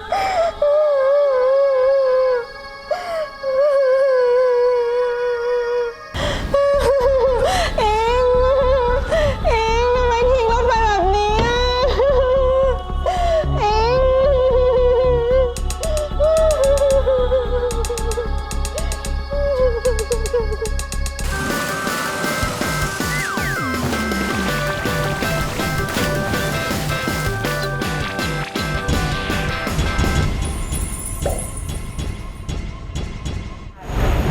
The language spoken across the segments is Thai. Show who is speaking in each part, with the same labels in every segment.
Speaker 1: Ah!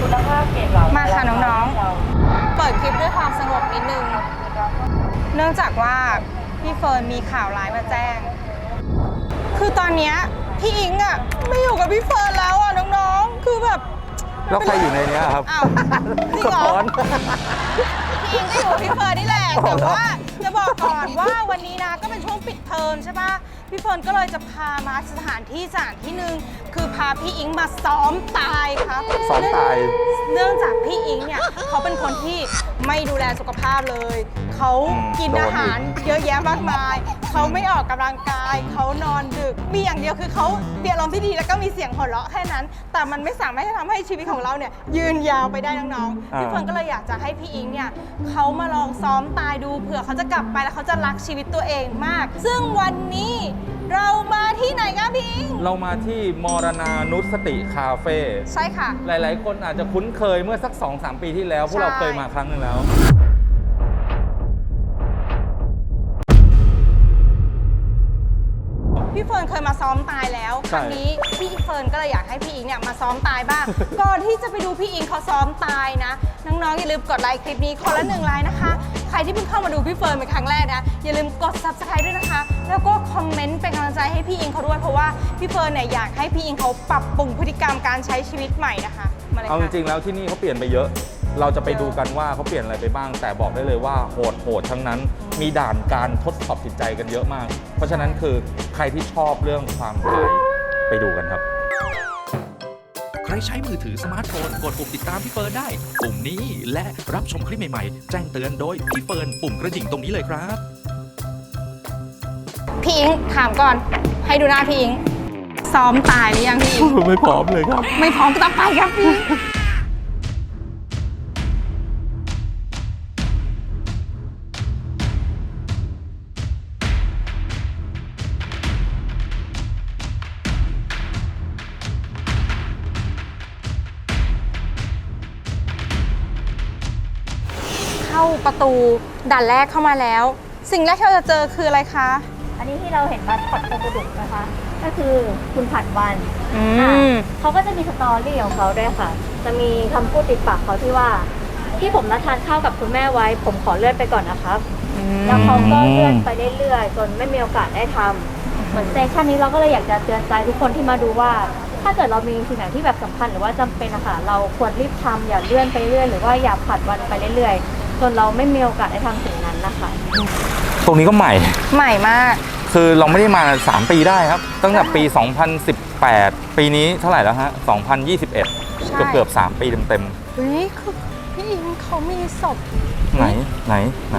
Speaker 2: คุณภาพเกรดเรา
Speaker 1: มาค่ะน้องๆเปิดคลิปด้วยความสงบนิดนึง เนื่องจากว่าพี่เฟิร์นมีข่าวร้ายมาแจ้ง คือตอนเนี้ยพี่อิงอะไม่อยู่กับพี่เฟิร์นแล้วอะน้องๆ คือแบบ
Speaker 3: แล้วใครอยู่ในเนี้ยครับ
Speaker 1: อ้าวจริง
Speaker 3: สะ
Speaker 1: เหรอ
Speaker 3: ท้อน
Speaker 1: พี่อิงก็อยู่กับพี่เฟิร์นนี่แหละ
Speaker 3: อ๋
Speaker 1: แต่
Speaker 3: อเหรอ
Speaker 1: ว่าจะบอกก่อนว่าวันนี้นะก็เป็นช่วงปิดเทอมใช่ปะ พี่เฟิร์นก็เลยจะพามาสถานที่สถานที่หนึ่งคือพาพี่อิงมาซ้อมตายครับ
Speaker 3: ซ้อมตาย
Speaker 1: เนื่องจากพี่อิงเนี่ยเขาเป็นคนที่ไม่ดูแลสุขภาพเลย เขา
Speaker 3: อืม
Speaker 1: กิน
Speaker 3: โดนอีก
Speaker 1: อาหารเยอะแยะมากมาย เขาไม่ออกกำลังกาย เขานอนดึก มีอย่างเดียวคือเขาเปลี่ยนอารมณ์ที่ดีแล้วก็มีเสียงหัวเราะแค่นั้น แต่มันไม่สามารถจะทำให้ชีวิตของเราเนี่ยยืนยาวไปได้น้องๆ
Speaker 3: อ่า
Speaker 1: พี่เฟิร์นก็เลยอยากจะให้พี่อิงเนี่ยเขามาลองซ้อมตายดูเผื่อเขาจะกลับไปแล้วเขาจะรักชีวิตตัวเองมาก ซึ่งวันนี้ เรามาที่ไหนกันพี่อิง
Speaker 3: เรามาที่มรณานุสติคาเฟ่
Speaker 1: ใช่ค่ะ
Speaker 3: หลาย ๆ คนอาจจะคุ้นเคยเมื่อสัก 2-3 ปีที่แล้ว พวกเรา
Speaker 1: ใช่
Speaker 3: เคยมาครั้งหนึ่งแล้ว
Speaker 1: พี่เฟิร์นเคยมาซ้อมตายแล้วค
Speaker 3: ใช่
Speaker 1: รั้งนี้พี่เฟิร์นก็เลยอยากให้พี่อิงเนี่ยมาซ้อมตายบ้าง ก่อนที่จะไปดูพี่อิงเขาซ้อมตายนะ น้องๆอย่าลืมกดไลค์คลิปนี้คนละหนึ่งไลค์นะคะ ใครที่เพิ่งเข้ามาดูพี่เฟิร์นเป็นครั้งแรกนะ อย่าลืมกด subscribe ด้วยนะคะ แล้วก็คอมเมนต์เป็นกำลังใจให้พี่อิงเขาด้วย เพราะว่าพี่เฟิร์นเนี่ยอยากให้พี่อิงเขาปรับปรุงพฤติกรรมการใช้ชีวิตใหม่นะคะ มาเลย
Speaker 3: เอาจ
Speaker 1: ค่ะ
Speaker 3: ริงๆแล้วที่นี่เขาเปลี่ยนไปเยอะ เราจะไปดูกันว่าเขาเปลี่ยนอะไรไปบ้าง แต่บอกได้เลยว่าโหดโหดทั้งนั้น มีด่านการทดสอบจิตใจกันเยอะมาก เพราะฉะนั้นคือใครที่ชอบเรื่องความตายไปดูกันครับ
Speaker 4: ใครใช้มือถือสมาร์ทโฟน กดปุ่มติดตามพี่เฟิร์นได้ ปุ่มนี้และรับชมคลิปใหม่ๆ แจ้งเตือนโดยพี่เฟิร์นปุ่มกระดิ่งตรงนี้เลยครับ
Speaker 1: พี่อิงถามก่อน ให้ดูหน้าพี่อิงซ้อมตายหรือยังพี่อิง
Speaker 3: ไม่พร้อมเลยครับ
Speaker 1: ไม่พร้อมก็ต้องไปครับพี่ ประตูด่านแรกเข้ามาแล้ว สิ่งแรกที่เราจะเจอคืออะไรคะ
Speaker 2: อันนี้ที่เราเห็นมาสคอตโคกุดุนะคะ ก็คือคุณผัดวัน
Speaker 1: อื
Speaker 2: อะ
Speaker 1: ม
Speaker 2: เขาก็จะมีสตอรี่ของเขาด้วยค่ะ จะมีคำพูดติดปากเขาที่ว่าที่ผมนัดทานข้าวกับคุณแม่ไว้ ผมขอเลื่อนไปก่อนนะครับ แล้วเขาก็เลื่อนไปเรื่อยๆจนไม่มีโอกาสได้ทำเหมือนเซสชันนี้เราก็เลยอยากจะเตือนใจทุกคนที่มาดูว่า ถ้าเกิดเรามีสิ่งไหนที่แบบสำคัญหรือว่าจำเป็นนะคะเราควรรีบทำอย่าเลื่อนไปเรื่อยหรือว่าอย่าผัดวันไปเรื่อยๆ จนเราไม่มีโอกาสได้ทำสิ่งนั้นนะคะ
Speaker 3: ตรงนี้ก็ใหม่
Speaker 1: ใหม่มาก
Speaker 3: คือเราไม่ได้มา 3 ปีได้ครับ ตั้งแต่ปี 2018 ปีนี้เท่าไหร่แล้วฮะ 2021
Speaker 1: ใช่
Speaker 3: เกือบเกือบๆ3ปีเต็ม
Speaker 1: เฮ้ยคือพี่อิงเขามีศพ
Speaker 3: ๆไหนไหนไหน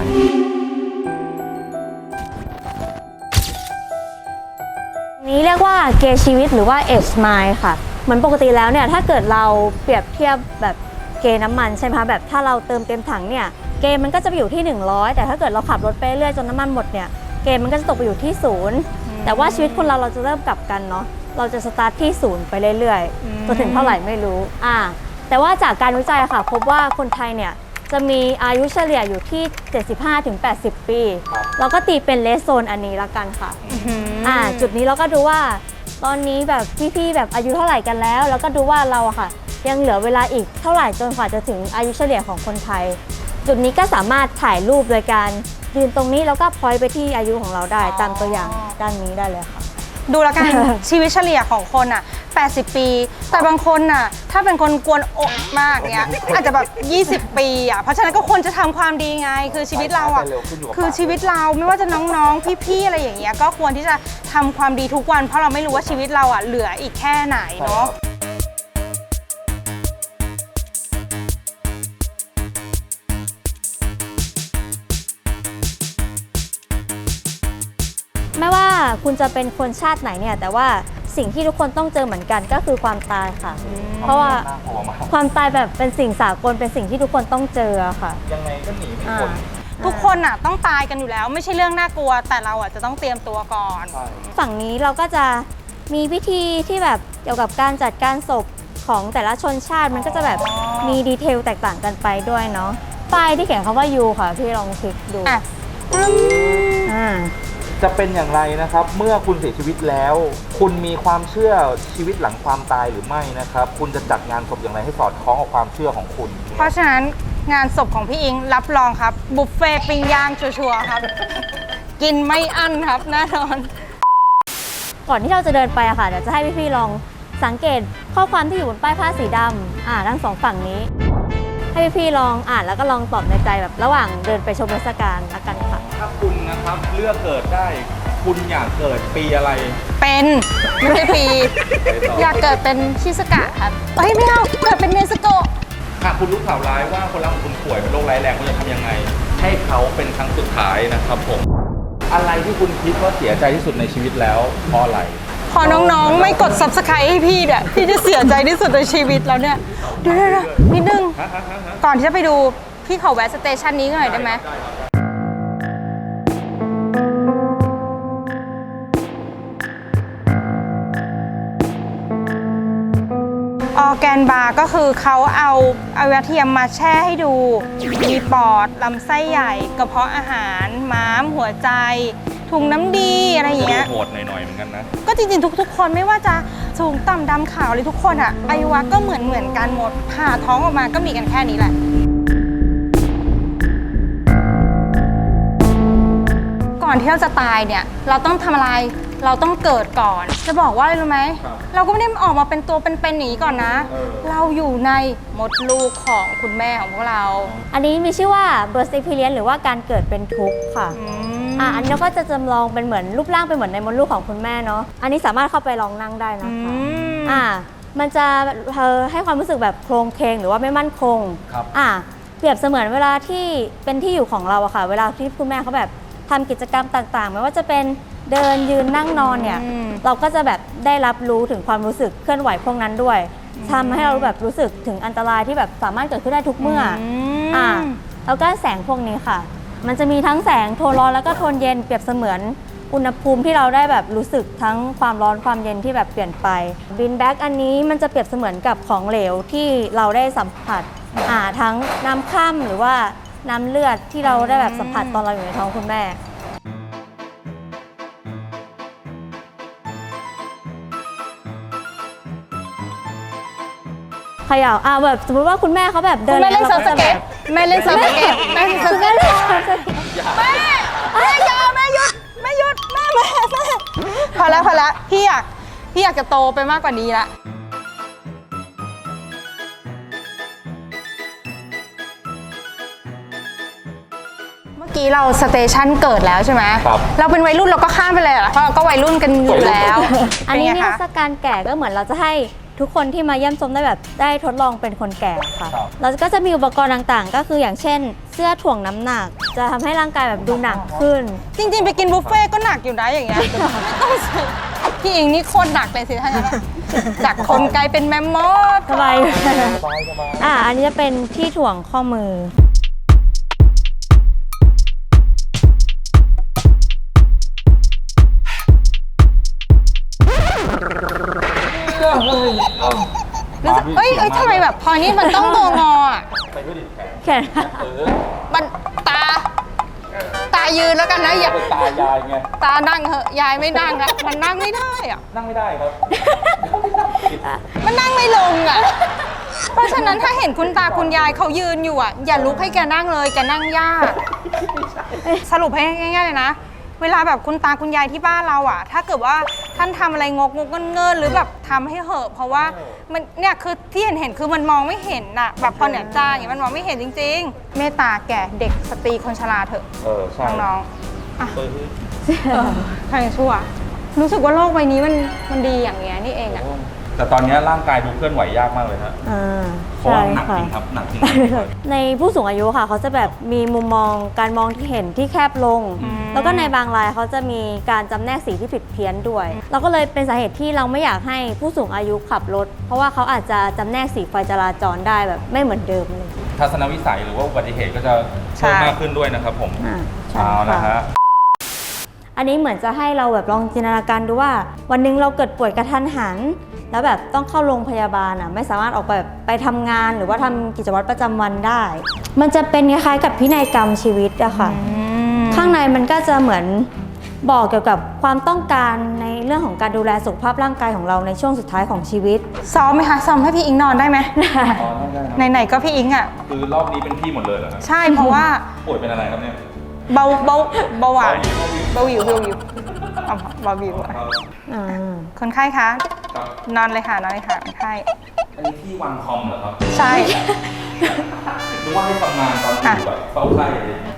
Speaker 2: นี้เรียกว่าเกย์ชีวิตหรือว่าเอชไมล์ค่ะ เหมือนปกติแล้วเนี่ย ถ้าเกิดเราเปรียบเทียบแบบ เกย์น้ำมันใช่ไหมคะแบบถ้าเราเติมเต็มถังเนี่ยเกย์มันก็จะไปอยู่ที่ 100 แต่ถ้าเกิดเราขับรถไปเรื่อยจนน้ำมันหมดเนี่ยเกย์มันก็จะตกไปอยู่ที่ศูนย์แต่ว่าชีวิตคนเราเราจะเริ่มกลับกันเนาะเราจะสตาร์ทที่ศูนย์ไปเรื่อย
Speaker 1: อืม
Speaker 2: ๆจนถึงเท่าไหร่ไม่รู้อ่าแต่ว่าจากการวิจัยค่ะพบว่าคนไทยเนี่ยจะมีอายุเฉลี่ยอยู่ที่ 75-80 ปี เราก็ตีเป็นเลสโซนอันนี้ละกันค่ะอ่าจุดนี้เราก็ดูว่า ตอนนี้แบบพี่ๆแบบอายุเท่าไหร่กันแล้ว แล้วก็ดูว่าเราอะค่ะ ยังเหลือเวลาอีกเท่าไหร่จนกว่าจะถึงอายุเฉลี่ยของคนไทย จุดนี้ก็สามารถถ่ายรูปโดยการยืนตรงนี้แล้วก็พอยไปที่อายุของเราได้
Speaker 1: อ๋อ
Speaker 2: ตามตัวอย่างด้านนี้ได้เลยค่ะ
Speaker 1: ดูแล้วกัน ชีวิตเฉลี่ยของคนอะ 80 ปี แต่บางคนน่ะ ถ้าเป็นคนกวนอกมากเนี้ยอาจจะแบบ 20 ปีอะ เพราะฉะนั้นก็ควรจะทำความดีไง คือชีวิตเราอะ
Speaker 3: ไปเร็วขึ้นอยู่กับ
Speaker 1: คือชีวิตเราไม่ว่าจะน้องๆ พี่ๆ อะไรอย่างเงี้ย ก็ควรที่จะทำความดีทุกวัน เพราะเราไม่รู้ว่าชีวิตเราอะเหลืออีกแค่ไหนเนาะ
Speaker 2: คุณจะเป็นคนชาติไหนเนี่ย แต่ว่าสิ่งที่ทุกคนต้องเจอเหมือนกันก็คือความตายค่ะ เพราะว่า
Speaker 3: น่ากลัวมาก
Speaker 2: ความตายแบบเป็นสิ่งสากลเป็นสิ่งที่ทุกคนต้องเจอค่ะ
Speaker 3: ยังไงก็หนีไม่
Speaker 2: อ่า
Speaker 3: พ้น
Speaker 1: ทุกคนอะต้องตายกันอยู่แล้ว ไม่ใช่เรื่องน่ากลัว แต่เราอะจะต้องเตรียมตัวก่อน
Speaker 3: ใช่
Speaker 2: ฝั่งนี้เราก็จะมีพิธีที่แบบเกี่ยวกับการจัดการศพของแต่ละชนชาติมันก็จะแบบมีดีเทลแตกต่างกันไปด้วยเนาะป้ายที่เขียนคำว่ายูค่ะพี่ลองคลิกดู
Speaker 1: อะ
Speaker 2: อ่า
Speaker 3: จะเป็นอย่างไรนะครับ เมื่อคุณเสียชีวิตแล้ว คุณมีความเชื่อชีวิตหลังความตายหรือไม่นะครับ คุณจะจัดงานศพอย่างไรให้สอดคล้องกับความเชื่อของคุณ
Speaker 1: เพราะฉะนั้นงานศพของพี่อิงรับรองครับ บุฟเฟ่ต์ปิ้งย่างชัวร์ๆครับ กินไม่อั้นครับแน่นอน
Speaker 2: ก่อนที่เราจะเดินไปอะค่ะเดี๋ยวจะให้พี่ๆลองสังเกตข้อความที่อยู่บนป้ายผ้าสีดำอ่าทั้งสองฝั่งนี้ ให้พี่ๆลองอ่านแล้วก็ลองตอบในใจแบบระหว่างเดินไปชมเทรรศกาลละกันค่ะ
Speaker 3: ถ้า คุณนะครับ เลือกเกิดได้ คุณอยากเกิดปีอะไร
Speaker 1: เป็นไม่ใช่ปี อยากเกิดเป็นชิสกะครับเฮ้ยไม่เอาเกิดเป็นเนสโกะ
Speaker 3: หากคุณรู้ข่าวร้ายว่าคนรักของคุณป่วยเป็นโรคร้ายแรงคุณจะทำยังไง ให้เขาเป็นครั้งสุดท้ายนะครับผม อะไรที่คุณคิดว่าเสียใจที่สุดในชีวิตแล้วเพราะอะไร
Speaker 1: พอน้องๆ ไม่กด subscribe ให้พี่เนี่ยพี่จะเสียใจที่สุดในชีวิตแล้วเนี่ยเดี๋ยวๆๆนิดนึง ก่อนที่จะไปดูพี่ขอแวะสเตชันนี้หน่อยได้ไหมออร์ แกนบาร์ก็คือเขาเอาอวัยวะเทียมมาแช่ให้ดู มีปอดลำไส้ใหญ่ กระเพาะอาหาร ม้าม หัวใจ ถุงน้ำดีอะไรอย่างเงี้ย
Speaker 3: โหดหน่อยๆเหมือนกันนะ
Speaker 1: ก็จริงๆ ทุก ๆ คนไม่ว่าจะสูงต่ำดำขาวเลยทุกคนอะอายุวะก็เหมือนเหมือนๆกันหมดผ่าท้องออกมาก็มีกันแค่นี้แหละ ก่อนที่เราจะตายเนี่ย เราต้องทำอะไร เราต้องเกิดก่อน จะบอกว่าอะไรรู้ไหม
Speaker 3: ครับ
Speaker 1: เราก็ไม่ได้ออกมาเป็นตัวเป็นๆอย่างนี้ก่อนนะ
Speaker 3: เออ
Speaker 1: เราอยู่ในมดลูกของคุณแม่ของพวกเรา
Speaker 2: อันนี้มีชื่อว่า birth experience หรือว่าการเกิดเป็นทุกข์ค่ะ
Speaker 1: อื
Speaker 2: อะอันนี้เราก็จะจำลองเป็นเหมือนรูปร่างเป็นเหมือนในมดลูกของคุณแม่เนาะอันนี้สามารถเข้าไปลองนั่งได้นะคะ
Speaker 1: ม
Speaker 2: อ่ามันจะเธอให้ความรู้สึกแบบโครงเคงหรือว่าไม่มั่นคง
Speaker 3: ครับ
Speaker 2: อ่าเปรียบเสมือนเวลาที่เป็นที่อยู่ของเราอะค่ะ เวลาที่คุณแม่เขาแบบทำกิจกรรมต่างๆ ไม่ว่าจะเป็น เดินยืนนั่งนอนเนี่ย
Speaker 1: อืม
Speaker 2: เราก็จะแบบได้รับรู้ถึงความรู้สึกเคลื่อนไหวพวกนั้นด้วยทำให้เราแบบรู้สึกถึงอันตรายที่แบบสามารถเกิดขึ้นได้ทุกเมื่ออ
Speaker 1: ม
Speaker 2: อ่าแล้วก็แสงพวกนี้ค่ะ มันจะมีทั้งแสงโทนร้อนแล้วก็โทนเย็นเปรียบเสมือนอุณหภูมิที่เราได้แบบรู้สึกทั้งความร้อนความเย็นที่แบบเปลี่ยนไปบินแบ็กอันนี้มันจะเปรียบเสมือนกับของเหลวที่เราได้สัมผัสอ่าทั้งน้ำค่ำหรือว่าน้ำเลือดที่เราได้แบบสัมผัสตอนเราอยู่ในท้องคุณแม่ เขย่าอ่าแบบสมมติว่าคุณแม่เขาแบบเดิ
Speaker 1: คุ
Speaker 2: น
Speaker 1: ณแม่เล่น
Speaker 2: ล้ว
Speaker 1: เซิร์ฟส
Speaker 2: รา
Speaker 1: เก็ต
Speaker 2: แบบ
Speaker 1: แม่เล่นเซิร์ฟสเก็ตแม่เล่นเซิร์ฟส
Speaker 2: แม่
Speaker 1: เก็ต
Speaker 2: เล่นเซิร์ฟสเก็ต
Speaker 1: แม่แม่อยาแม่หยุดแม่หยุดแม่แม่แม่พอแล้วพอแล้วพี่อยากพี่อยากจะโตไปมากกว่านี้ละเมื่อกี้เราสเตชันเกิดแล้วใช่ไหม
Speaker 3: ครับ
Speaker 1: เราเป็นวัยรุ่นเราก็ข้ามไปเลยเหรอเพราะเราก็วัยรุ่นกันอยู่แล้ว
Speaker 2: อันนี้
Speaker 1: เป็
Speaker 2: นิ
Speaker 1: ไง
Speaker 2: ทร
Speaker 1: คะ
Speaker 2: รศการแก่ก็เหมือนเราจะให้ ทุกคนที่มาเยี่ยมชมได้แบบได้ทดลองเป็นคนแก่ค่ะ
Speaker 3: ครับ
Speaker 2: เราก็จะมีอุปกรณ์ต่างๆ ก็คืออย่างเช่น เสื้อถ่วงน้ำหนัก จะทำให้ร่างกายแบบดูหนักขึ้น
Speaker 1: จริงๆ ไปกินบุฟเฟ่ต์ก็หนักอยู่นะอย่างเงี้ยไม่ต้องใส่พี่อิงนี่โคตรหนักเลยสิท่านนจากคนกลายเป็นแมมมอส
Speaker 2: สบาย
Speaker 3: สบายสบาย
Speaker 2: อ่าอันนี้จะเป็นที่ถ่วงข้อมือ
Speaker 1: รู้สึกเอ้ยเอ้ยทำไมแบบพอนี้มันต้องงองออะ
Speaker 3: ไปด้วยดิแขน
Speaker 2: แขน
Speaker 3: เออ
Speaker 1: มันตา ตายืนแล้วกันนะอย่า
Speaker 3: เป็นตายายไง
Speaker 1: ตานั่งเหอะยายไม่นั่งอะมันนั่งไม่ได้อะ
Speaker 3: นั่งไม่ได้ครับ
Speaker 1: มันนั่งไม่ลงอะเพราะฉะนั้นถ้าเห็นคุณตาคุณยายเขายืนอยู่อะอย่าลุกให้แกนั่งเลยแกนั่งยากสรุปให้ง่ายๆเลยนะ เวลาแบบคุณตาคุณยายที่บ้านเราอะถ้าเกิดว่า ท่านทำอะไรงกงกเงินๆหรือแบบทำให้เหอะเพราะว่ามันเนี่ยคือที่เห็นเห็นๆคือมันมองไม่เห็นอะแบบพอเนี่ยจ้าอย่างเงี้ยมันมองไม่เห็นจริง ๆ เมตตาแก่เด็กสตรีคนชราเถอะ
Speaker 3: เออ ใช่
Speaker 1: น้อง
Speaker 3: เออ
Speaker 1: ๆเออใครจะชั่ว รู้สึกว่าโลกใบนี้มันมันดีอย่างเงี้ยนี่เองอะ
Speaker 3: ค แต่ตอนนี้ร่างกายดูเคลื่อนไหวยากมากเลยฮะ
Speaker 2: อ่า
Speaker 3: เพราะ
Speaker 2: ใช่
Speaker 3: ว่าหนัก
Speaker 2: ค่ะ
Speaker 3: จริงครับหนักจริง
Speaker 2: ในผู้สูงอายุค่ะ เขาจะแบบมีมุมมองการมองที่เห็นที่แคบลง
Speaker 1: อืม
Speaker 2: แล้วก็ในบางรายเขาจะมีการจำแนกสีที่ผิดเพี้ยนด้วย เราก็เลยเป็นสาเหตุที่เราไม่อยากให้ผู้สูงอายุขับรถ เพราะว่าเขาอาจจะจำแนกสีไฟจราจรได้แบบไม่เหมือนเดิมเลย
Speaker 3: ทัศนวิสัยหรือว่าอุบัติเหตุก็จะเพิ่มมากขึ้นด้วยนะครับผม
Speaker 2: อ่าใช่
Speaker 3: เอาละ
Speaker 2: ค่ะ
Speaker 3: ฮะ
Speaker 2: อันนี้เหมือนจะให้เราแบบลองจินตนาการดูว่า วันหนึงเราเกิดป่วยกระทันหัน แล้วแบบต้องเข้าโรงพยาบาลอะไม่สามารถออกไปแบบไปทำงานหรือว่าทำกิจวัตรประจำวันได้ มันจะเป็นคล้ายๆกับพินัยกรรมชีวิตอะค่ะ ข้างในมันก็จะเหมือนบอกเกี่ยวกับความต้องการในเรื่องของการดูแลสุขภาพร่างกายของเราในช่วงสุดท้ายของชีวิต
Speaker 1: ซ้อมไหมคะซ้อมให้พี่อิงนอนได้ไหมไหนๆก็พี่อิงอะ
Speaker 3: คือรอบนี้เป็นพี่หมดเลยเหรอครับ
Speaker 1: ใช่เพราะว่า
Speaker 3: ป่วยเป็นอะไรครับเนี่ย
Speaker 1: เบาเบาเบาหวาน
Speaker 3: เบาหวิว
Speaker 1: เบาหวิว เบาหวิวเอาเบาหวิวอะ
Speaker 2: อ่า
Speaker 1: คนไข้คะ
Speaker 3: ครับ
Speaker 1: นอนเลยค่ะ นอนเลยค่ะคนไข้
Speaker 3: อันนี้ที่วางคอมเหรอครับ
Speaker 1: ใช่
Speaker 3: นึกว่าให้ทำงานตอนอยู่แบบเฝ้าไข้อะไรอย่างเงี้ย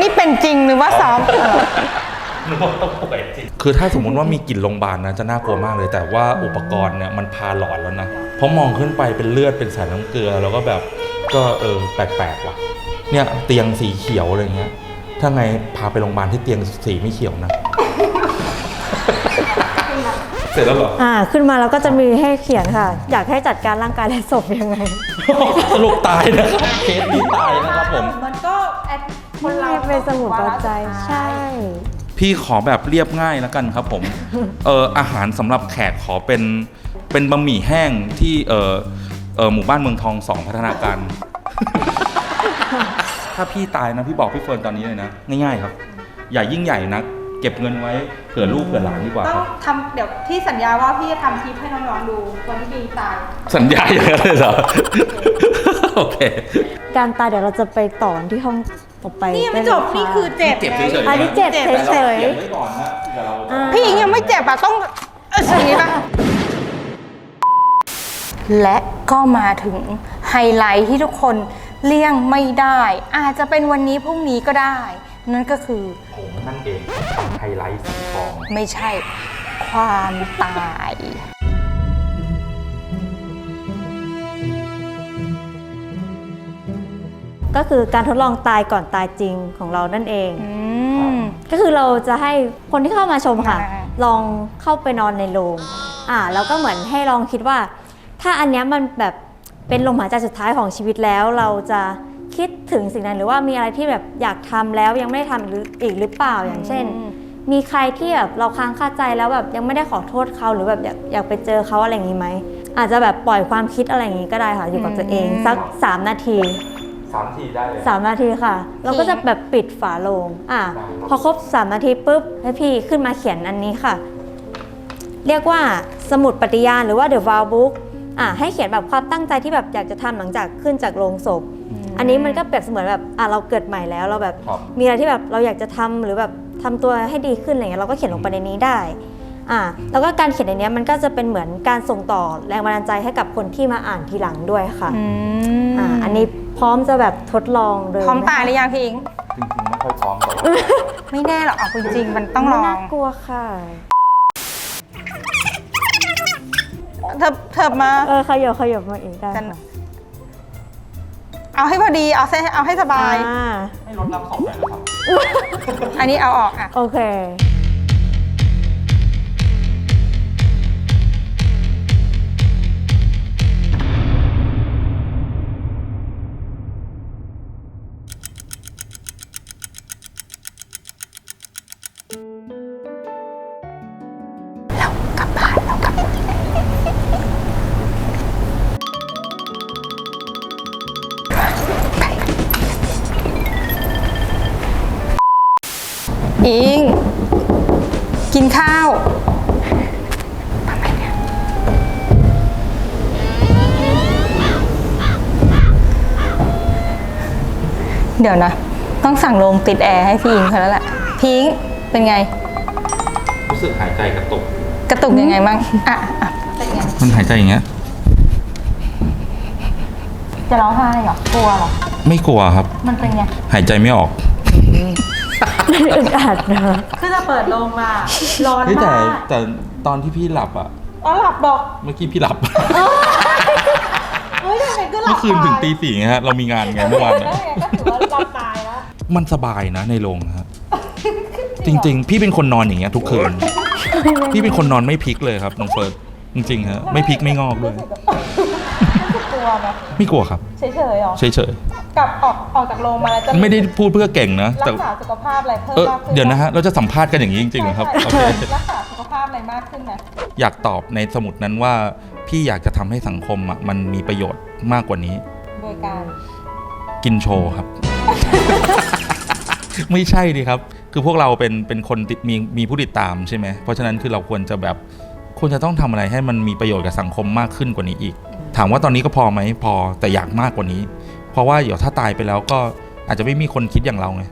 Speaker 1: นี่เป็นจริงหรือว่าซ้อม
Speaker 3: นึกว่าต้องป่วยจริงคือถ้าสมมุติว่ามีกลิ่นโรงพยาบาลนะจะน่ากลัวมากเลย แต่ว่าอุปกรณ์เนี่ยมันพาหลอนแล้วนะเพราะมองขึ้นไปเป็นเลือดเป็นสายน้ำเกลือแล้วก็แบบก็เออแปลกๆว่ะ เนี่ยเตียงสีเขียวอะไรเงี้ย ถ้าไงพาไปโรงพยาบาลที่เตียงสีไม่เขียวนะ เสร็จแล้วเหรอ
Speaker 2: อ่า ขึ้นมาแล้วก็จะมีให้เขียนค่ะ อยากให้จัดการร่างกายและศพยังไง
Speaker 3: สรุปตายนะครับเคสนี้ตายนะครับผม
Speaker 1: มันก็แอดคนเรา
Speaker 2: เป็นสมุดประใจใช่
Speaker 3: พี่ขอแบบเรียบง่ายแล้วกันครับผม เอออาหารสำหรับแขกขอเป็นเป็นบะหมี่แห้งที่เออเออหมู่บ้านเมืองทองสองพัฒนาการ ถ้าพี่ตายนะพี่บอกพี่เฟิร์นตอนนี้เลยนะง่ายๆครับ อย่ายิ่งใหญ่นัก เก็บเงินไว้เผื่อลูกเผื่อหลานดีกว่า
Speaker 1: ต้อ
Speaker 3: ค
Speaker 1: ง
Speaker 3: รับ
Speaker 1: ทำเดี๋ยวพี่สัญญาว่าพี่จะทำคลิปให้น้องๆดูวันที่พี่ตาย
Speaker 3: สัญญาอย่างนั้นเลยเหรอ โอเค
Speaker 2: การตายเดี๋ยวเราจะไปต่อที่ห้องต่อไป
Speaker 1: นี่ยังไม่
Speaker 2: ด้
Speaker 1: จ
Speaker 2: เลย
Speaker 1: บ
Speaker 2: ค่ะ
Speaker 1: นี่คือเจ็บ
Speaker 3: เจ็บ
Speaker 1: ไง
Speaker 3: เฉยๆ
Speaker 2: อันนี้เจ็บ
Speaker 1: เจ็บ
Speaker 2: เฉย
Speaker 3: เก็บไว้ก่อนนะเดี๋ยวเรา
Speaker 2: อ่า
Speaker 1: พี่อิงยังไม่เจ็บอะต้องเอ้ยอย่างนี้ปะและก็มาถึงไฮไลท์ที่ทุกคน เลี่ยงไม่ได้ อาจจะเป็นวันนี้พรุ่งนี้ก็ได้ นั่นก็คือ
Speaker 3: ผมนั่นเองไฮไลท์สีทอง
Speaker 1: ไม่ใช่ ความตาย
Speaker 2: ก็คือการทดลองตายก่อนตายจริงของเรานั่นเอง
Speaker 1: อืม
Speaker 2: ก็คือเราจะให้คนที่เข้ามาชมค่ะ
Speaker 1: อ่า
Speaker 2: ลองเข้าไปนอนในโรงอ่าแล้วก็เหมือนให้ลองคิดว่า ถ้าอันเนี้ยมันแบบ เป็นลมหายใจสุดท้ายของชีวิตแล้ว เราจะคิดถึงสิ่งนั้นหรือว่ามีอะไรที่แบบอยากทำแล้วยังไม่ได้ทำหรืออีกหรือเปล่าอย่างเช่น มีใครที่แบบเราค้างคาใจแล้วแบบยังไม่ได้ขอโทษเขาหรือแบบอยากอยากไปเจอเขาอะไรอย่างนี้ไหมอาจจะแบบปล่อยความคิดอะไรอย่างนี้ก็ได้ค่ะอยู่กับตัวเองสัก 3 นาที
Speaker 3: สามทีได้เลย
Speaker 2: สามนาทีค่ะ เราก็จะแบบปิดฝาโลงอะ
Speaker 3: ได้ครับ
Speaker 2: พอครบ3นาทีปุ๊บให้พี่ขึ้นมาเขียนอันนี้ค่ะ เรียกว่าสมุดปฏิญาณหรือว่า The Vow Book อะให้เขียนแบบความตั้งใจที่แบบอยากจะทำหลังจากขึ้นจากโรงศพ อันนี้มันก็เปรียบเสมือนแบบอะเราเกิดใหม่แล้วเราแบบ
Speaker 3: ครับ
Speaker 2: มีอะไรที่แบบเราอยากจะทำหรือแบบทำตัวให้ดีขึ้นอะไรเงี้ยเราก็เขียนลงไปในนี้ได้อะแล้วก็การเขียนในเนี้ยมันก็จะเป็นเหมือนการส่งต่อแรงบันดาลใจให้กับคนที่มาอ่านทีหลังด้วยค่ะ
Speaker 1: อืม
Speaker 2: อ่าอันนี้พร้อมจะแบบทดลองเลย
Speaker 1: พร้อม
Speaker 2: ไห
Speaker 1: ตายหรือยังพี่อิง
Speaker 3: จริงๆไม่ค่อยพร้อมแต่ว่า
Speaker 1: ไม่แน่หรอกเอาจริงๆมันต้องล
Speaker 2: ไม่
Speaker 1: อง
Speaker 2: น่ากลัวค่ะ
Speaker 1: เธอเธอมา
Speaker 2: เออขยับขยับมาอีกได้
Speaker 1: กัน
Speaker 2: ค่ะ
Speaker 1: เอาให้พอดีเอาให้เอาให้สบาย
Speaker 2: อ่า
Speaker 3: ไม่ลดรับศพเลยนะครับ
Speaker 1: อันนี้เอาออกอะ
Speaker 2: โอเค
Speaker 1: กินข้าวทำไมเนี่ยเดี๋ยวนะ ต้องสั่งโรงติดแอร์ให้พี่อิงเขาแล้วแหละพี่อิงเป็นไง
Speaker 3: รู้สึกหายใจกระตุก
Speaker 1: กระตุกยังไงบ้างอะอะเป็นไง
Speaker 3: มันหายใจอย่างเงี้ย
Speaker 1: จะร้องไห้เหรอกลัวเหรอ
Speaker 3: ไม่กลัวครับ
Speaker 1: มันเป็นไง
Speaker 3: หายใจไม่ออก
Speaker 2: อึดอัดนะ
Speaker 1: คือจะเปิดโรงมาร้อน
Speaker 3: เฮ้ยแต่
Speaker 1: มาก
Speaker 3: แต่ตอนที่พี่หลับอะ
Speaker 1: อ๋อหลับบอก
Speaker 3: เมื่อกี้พี่หลับ
Speaker 1: เฮ้ยยังไงก็หลับ
Speaker 3: เมื่อคืนถึงตีสี่ไงฮะ เรามีงานไงเมื่อวาน
Speaker 1: ได้
Speaker 3: น่ะ
Speaker 1: ไงก็ถือว่าหลับตายแล้ว
Speaker 3: มันสบายนะในโรงครับจริง ๆ พี่เป็นคนนอนอย่างเงี้ยทุกคืน พี่เป็นคนนอนไม่พลิกเลยครับน้องเฟิร์สจริงๆฮะ ไม่พลิกไม่งอกด้วย
Speaker 1: ก ลัวไหม
Speaker 3: ไม่กลัวครับ
Speaker 1: เฉยๆหรอ
Speaker 3: เฉย
Speaker 1: กลับออกออกจากโรงมาแล้วจะ
Speaker 3: ๆ ไม่ได้พูดเพื่อเก่งนะ
Speaker 1: รั
Speaker 3: แต่
Speaker 1: กษาสุขภาพอะไรเพิ่ม
Speaker 3: เออ
Speaker 1: มากขึ้น
Speaker 3: เดี๋ยวนะฮะเราจะสัมภาษณ์กันอย่างนี้จริงๆเหรอครับ
Speaker 1: ใช่
Speaker 3: โอ
Speaker 1: ใช่
Speaker 3: เค
Speaker 1: รักษาสุขภาพอะไรมากขึ้นนะ
Speaker 3: อยากตอบในสมุดนั้นว่า พี่อยากจะทำให้สังคมอะมันมีประโยชน์มากกว่านี้
Speaker 1: โดยการ
Speaker 3: กินโชว์ครับ ไม่ใช่ดิครับ คือพวกเราเป็นเป็นคนติดมีมีผู้ติดตามใช่ไหมเพราะฉะนั้นคือเราควรจะแบบควรจะต้องทำอะไรให้มันมีประโยชน์กับสังคมมากขึ้นกว่านี้อีก ถามว่าตอนนี้ก็พอไหมพอแต่อยากมากกว่านี้ เพราะว่าเดี๋ยวถ้าตายไปแล้วก็อาจจะไม่มีคนคิดอย่างเราไง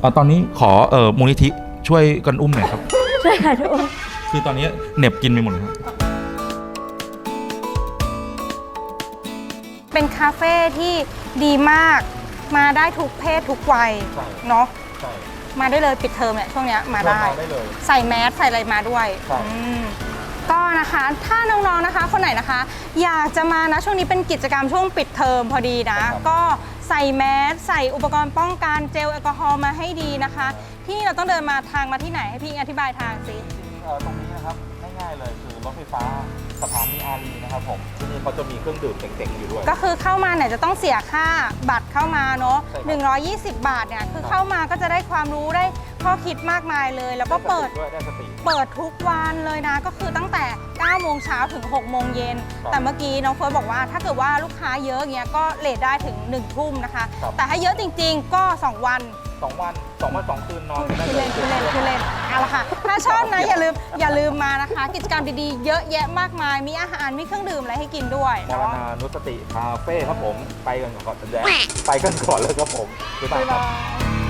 Speaker 3: เอาตอนนี้ขอเอ่อมูลนิธิช่วยกันอุ้มหน่อยครับ
Speaker 2: ช่วยค่ะทุกคน
Speaker 3: คือตอนนี้เหน็บกินไปหมดเลยครับ
Speaker 1: เป็นคาเฟ่ที่ดีมาก มาได้ทุกเพศทุกวัย
Speaker 3: ใช่
Speaker 1: เนาะ
Speaker 3: ใช่
Speaker 1: มาได้เลยปิดเทอมเนี่ยช่วงเนี้ยมาได้
Speaker 3: ได้เลย
Speaker 1: ใส่แมสใส่อะไรมาด้วย
Speaker 3: ใช่
Speaker 1: อืม ก็นะคะถ้าน้องๆนะคะ คนไหนนะคะ อยากจะมานะช่วงนี้เป็นกิจกรรมช่วงปิดเทอมพอดีนะ ก็ใส่แมสใส่อุปกรณ์ป้องกันเจลแอลกอฮอล์มาให้ดีนะคะ ที่นี่เราต้องเดินมาทางมาที่ไหนให้พี่อิงอธิบายทางสิ
Speaker 3: เอ่อตรงนี้นะครับง่ายๆเลยคือรถไฟฟ้าสถานีอารีนะครับผมที่นี่เขาจะมีเครื่องดื่มเจ๋งๆอยู่ด้วย
Speaker 1: ก็คือเข้ามาเนี่ยจะต้องเสียค่าบัตรเข้ามาเนาะ
Speaker 3: ใช่ครับ
Speaker 1: 120 บาทเนี่ยคือเข้ามาก็จะได้ความรู้ได้ข้อคิดมากมายเลย แล้วก็เปิด
Speaker 3: ด้วยได้สติ
Speaker 1: เปิดทุกวันเลยนะ ก็คือตั้งแต่ 9 โมงเช้าถึง 6 โมงเย็น
Speaker 3: ครับ
Speaker 1: แต่เมื่อกี้น้องเฟิร์สบอกว่า ถ้าเกิดว่าลูกค้าเยอะเงี้ยก็เลทได้ถึง 1 ทุ่มนะคะ
Speaker 3: ครับ
Speaker 1: แต่ถ้าเยอะจริงๆ ก็ 2 วัน
Speaker 3: สองวันสองวันสองคืนนอนกันได้
Speaker 1: คือ
Speaker 3: เล
Speaker 1: เล่
Speaker 3: ย
Speaker 1: นคือเล่นคือเล่นเอาละค่ะ ถ้าชอบนะ อย่าลืมอย่าลืมมานะคะ กิจกรรมดีๆ เยอะแยะมากมาย มีอาหาร มีเครื่องดื่มอะไรให้กินด้วย
Speaker 3: มร
Speaker 1: เนาะ
Speaker 3: ณานุสติคาเฟ่ครับผม ไปกันก่อนแสดงไปกันก่อนเลยครับผมบ๊ายบายครับ
Speaker 1: บ๊ายบาย